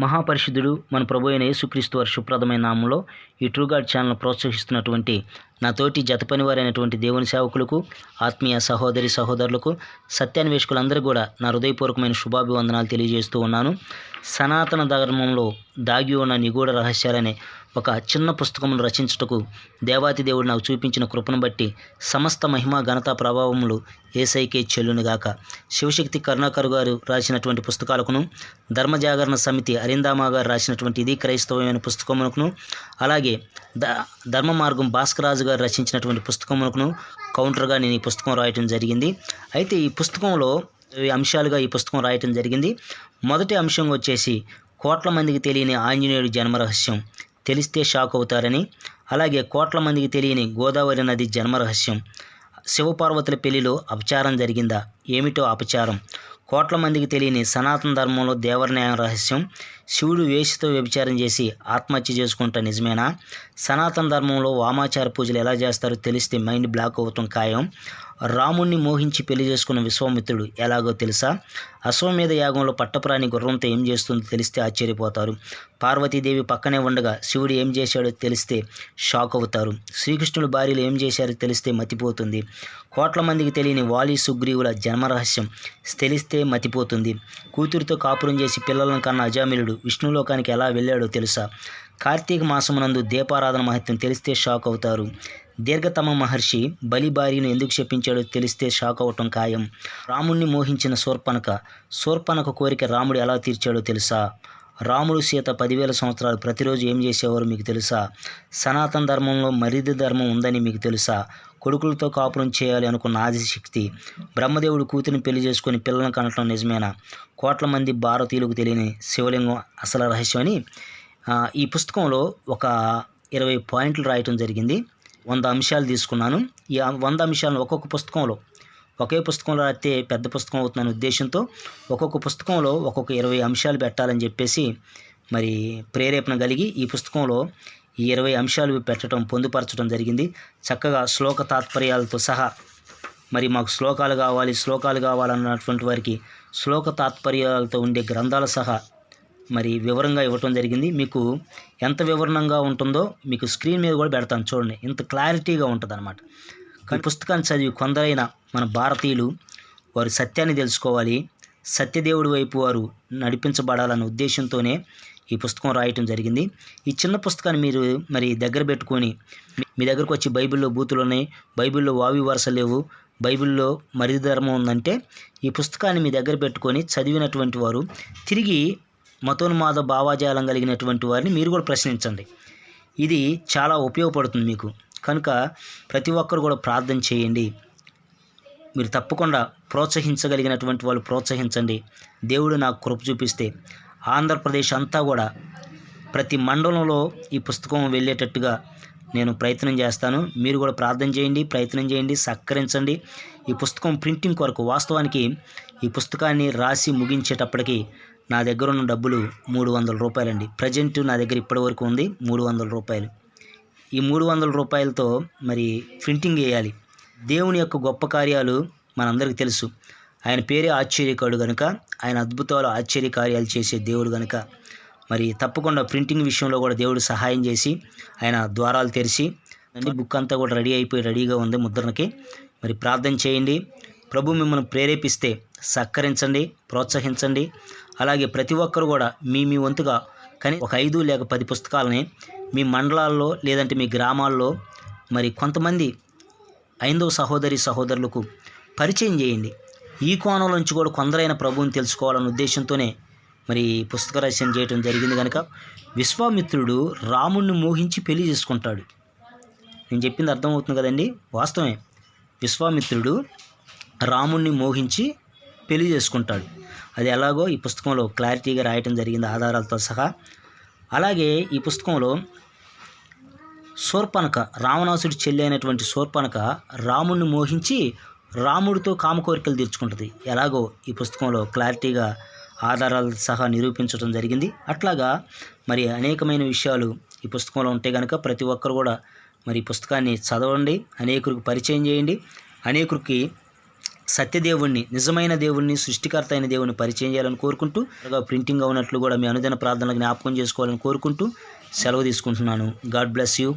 మహాపరిషుధుడు మన ప్రభు అయిన యేసుక్రీస్తు వారి శుప్రదమైన నామంలో ఈ ట్రూ ఛానల్ ప్రోత్సహిస్తున్నటువంటి నా తోటి జత పనివారైనటువంటి దేవుని సేవకులకు ఆత్మీయ సహోదరి సహోదరులకు సత్యాన్వేషకులందరూ కూడా నా హృదయపూర్వకమైన శుభాభివందనాలు తెలియజేస్తూ ఉన్నాను. సనాతన ధర్మంలో దాగి ఉన్న నిగూఢ రహస్యాలనే ఒక చిన్న పుస్తకమును రచించుటకు దేవాతి దేవుడు నాకు చూపించిన కృపను బట్టి సమస్త మహిమ ఘనత ప్రభావములు ఏసైకే చెల్లునుగాక. శివశక్తి కరుణాకర్ గారు రాసినటువంటి పుస్తకాలకును ధర్మజాగరణ సమితి అరిందామా గారు రాసినటువంటి ఇది క్రైస్తవమైన పుస్తకమునకును అలాగే ద ధర్మ మార్గం భాస్కరాజు గారు రచించినటువంటి పుస్తకమునకును కౌంటర్గా నేను ఈ పుస్తకం రాయటం జరిగింది. అయితే ఈ పుస్తకంలో అంశాలుగా ఈ పుస్తకం రాయటం జరిగింది. మొదటి అంశం వచ్చేసి కోట్ల మందికి తెలియని ఆంజనేయుడి జన్మ రహస్యం. తెలిస్తే షాక్ అవుతారని అలాగే కోట్ల మందికి తెలియని గోదావరి నది జన్మ రహస్యం శివపార్వతుల పెళ్ళిలో అపచారం జరిగిందా? ఏమిటో అపచారం. కోట్ల మందికి తెలియని సనాతన ధర్మంలో దేవరన్యాయం రహస్యం. శివుడు వేషితో వ్యభిచారం చేసి ఆత్మహత్య చేసుకుంటా నిజమేనా? సనాతన ధర్మంలో వామాచార పూజలు ఎలా చేస్తారో తెలిస్తే మైండ్ బ్లాక్ అవుతాం ఖాయం. రాముణ్ణి మోహించి పెళ్ళి చేసుకున్న విశ్వామిత్రుడు ఎలాగో తెలుసా? అశ్వమేధ యాగంలో పట్టపురాణి గుర్రంతో ఏం చేస్తుందో తెలిస్తే ఆశ్చర్యపోతారు. పార్వతీదేవి పక్కనే ఉండగా శివుడు ఏం చేశాడో తెలిస్తే షాక్ అవుతారు. శ్రీకృష్ణుడు భార్యలు ఏం చేశారో తెలిస్తే మతిపోతుంది. కోట్ల మందికి తెలియని వాలి సుగ్రీవుల జన్మరహస్యం తెలిస్తే మతిపోతుంది. కూతురితో కాపురం చేసి పిల్లలను కన్న అజామిలుడు విష్ణులోకానికి ఎలా వెళ్ళాడో తెలుసా? కార్తీక మాసమునందు దీపారాధన మహత్యం తెలిస్తే షాక్ అవుతారు. దీర్ఘతమ మహర్షి బలి ఎందుకు శపించాడో తెలిస్తే షాక్ అవటం ఖాయం. రాముణ్ణి మోహించిన శూర్పనక శూర్పనక కోరిక రాముడు ఎలా తీర్చాడో తెలుసా? రాముడు సీత పదివేల సంవత్సరాలు ప్రతిరోజు ఏం చేసేవారు మీకు తెలుసా? సనాతన ధర్మంలో మరిది ధర్మం ఉందని మీకు తెలుసా? కొడుకులతో కాపురం చేయాలి అనుకున్న ఆదిశక్తి బ్రహ్మదేవుడు కూతురిని పెళ్ళి చేసుకుని పిల్లలను కనటం నిజమేనా? కోట్ల మంది భారతీయులకు తెలియని శివలింగం అసలు రహస్యమని ఈ పుస్తకంలో ఒక ఇరవై పాయింట్లు రాయటం జరిగింది. వంద అంశాలు తీసుకున్నాను. ఈ వంద అంశాలను ఒక్కొక్క పుస్తకంలో ఒకే పుస్తకంలో రాస్తే పెద్ద పుస్తకం అవుతుందనే ఉద్దేశంతో ఒక్కొక్క పుస్తకంలో ఒక్కొక్క ఇరవై అంశాలు పెట్టాలని చెప్పేసి మరి ప్రేరేపణ కలిగి ఈ పుస్తకంలో ఈ ఇరవై అంశాలు పెట్టడం పొందుపరచడం జరిగింది. చక్కగా శ్లోక తాత్పర్యాలతో సహా మరి మాకు శ్లోకాలు కావాలి శ్లోకాలు కావాలన్నటువంటి వారికి శ్లోక తాత్పర్యాలతో ఉండే గ్రంథాల సహా మరి వివరంగా ఇవ్వటం జరిగింది. మీకు ఎంత వివరణంగా ఉంటుందో మీకు స్క్రీన్ మీద కూడా పెడతాను. చూడండి ఇంత క్లారిటీగా ఉంటుంది అనమాట కానీ పుస్తకాన్ని చదివి కొందరైన మన భారతీయులు వారు సత్యాన్ని తెలుసుకోవాలి. సత్యదేవుడి వైపు వారు నడిపించబడాలన్న ఉద్దేశంతోనే ఈ పుస్తకం రాయటం జరిగింది. ఈ చిన్న పుస్తకాన్ని మీరు మరి దగ్గర పెట్టుకొని మీ- దగ్గరకు వచ్చి బైబిల్లో బూతులు ఉన్నాయి బైబిల్లో వావి వరుస లేవు బైబిల్లో మరిది ధర్మం ఉందంటే ఈ పుస్తకాన్ని మీ దగ్గర పెట్టుకొని చదివినటువంటి వారు తిరిగి మతోన్మాద భావాజాలం కలిగినటువంటి వారిని మీరు కూడా ప్రశ్నించండి. ఇది చాలా ఉపయోగపడుతుంది మీకు. కనుక ప్రతి ఒక్కరు కూడా ప్రార్థన చేయండి. మీరు తప్పకుండా ప్రోత్సహించగలిగినటువంటి వాళ్ళు ప్రోత్సహించండి. దేవుడు నాకు కృప చూపిస్తే ఆంధ్రప్రదేశ్ అంతా కూడా ప్రతి మండలంలో ఈ పుస్తకం వెళ్ళేటట్టుగా నేను ప్రయత్నం చేస్తాను. మీరు కూడా ప్రార్థన చేయండి ప్రయత్నం చేయండి సహకరించండి ఈ పుస్తకం ప్రింటింగ్ కొరకు వాస్తవానికి ఈ పుస్తకాన్ని రాసి ముగించేటప్పటికి నా దగ్గర ఉన్న డబ్బులు మూడు వందల రూపాయలండి. ప్రజెంట్ నా దగ్గర ఇప్పటి వరకు ఉంది మూడు వందల రూపాయలు. ఈ మూడు వందల రూపాయలతో మరి ప్రింటింగ్ వేయాలి. దేవుని యొక్క గొప్ప కార్యాలు మనందరికీ తెలుసు. ఆయన పేరే ఆశ్చర్యకాడు గనుక ఆయన అద్భుతాలు ఆశ్చర్య కార్యాలు చేసే దేవుడు గనుక. మరి తప్పకుండా ప్రింటింగ్ విషయంలో కూడా దేవుడు సహాయం చేసి ఆయన ద్వారాలు తెరిచి అన్ని బుక్ అంతా కూడా రెడీ అయిపోయి రెడీగా ఉంది ముద్రణకి. మరి ప్రార్థన చేయండి. ప్రభు మిమ్మల్ని ప్రేరేపిస్తే సహకరించండి ప్రోత్సహించండి. అలాగే ప్రతి ఒక్కరు కూడా మీ మీ వంతుగా కానీ ఒక ఐదు లేక పది పుస్తకాలని మీ మండలాల్లో లేదంటే మీ గ్రామాల్లో మరి కొంతమంది ఐందవ సహోదరి సహోదరులకు పరిచయం చేయండి. ఈ కోణం నుంచి కూడా కొందరైన ప్రభువుని తెలుసుకోవాలన్న ఉద్దేశంతోనే మరి పుస్తక రచన చేయడం జరిగింది కనుక విశ్వామిత్రుడు రాముణ్ణి మోహించి పెళ్ళి చేసుకుంటాడు. నేను చెప్పింది అర్థమవుతుంది కదండి? వాస్తవమే. విశ్వామిత్రుడు రాముణ్ణి మోహించి పెళ్ళి చేసుకుంటాడు. అది ఎలాగో ఈ పుస్తకంలో క్లారిటీగా రాయటం జరిగింది ఆధారాలతో సహా. అలాగే ఈ పుస్తకంలో శూర్పణక రావణాసుడి చెల్లి అయినటువంటి శూర్పణక రాముణ్ణి మోహించి రాముడితో కామ కోరికలు తీర్చుకుంటుంది. ఎలాగో ఈ పుస్తకంలో క్లారిటీగా ఆధారాలు సహా నిరూపించడం జరిగింది. అట్లాగా మరి అనేకమైన విషయాలు ఈ పుస్తకంలో ఉంటే కనుక ప్రతి ఒక్కరు కూడా మరి ఈ పుస్తకాన్ని చదవండి అనేకులకు పరిచయం చేయండి అనేకురికి సత్యదేవుణ్ణి నిజమైన దేవుణ్ణి సృష్టికర్త అయిన దేవుణ్ణి పరిచయం చేయాలని కోరుకుంటూ త్వరగా ప్రింటింగ్ అవునట్లు కూడా మీ అనుదిన ప్రార్థనలు జ్ఞాపకం చేసుకోవాలని కోరుకుంటూ సెలవు తీసుకుంటున్నాను. God bless you.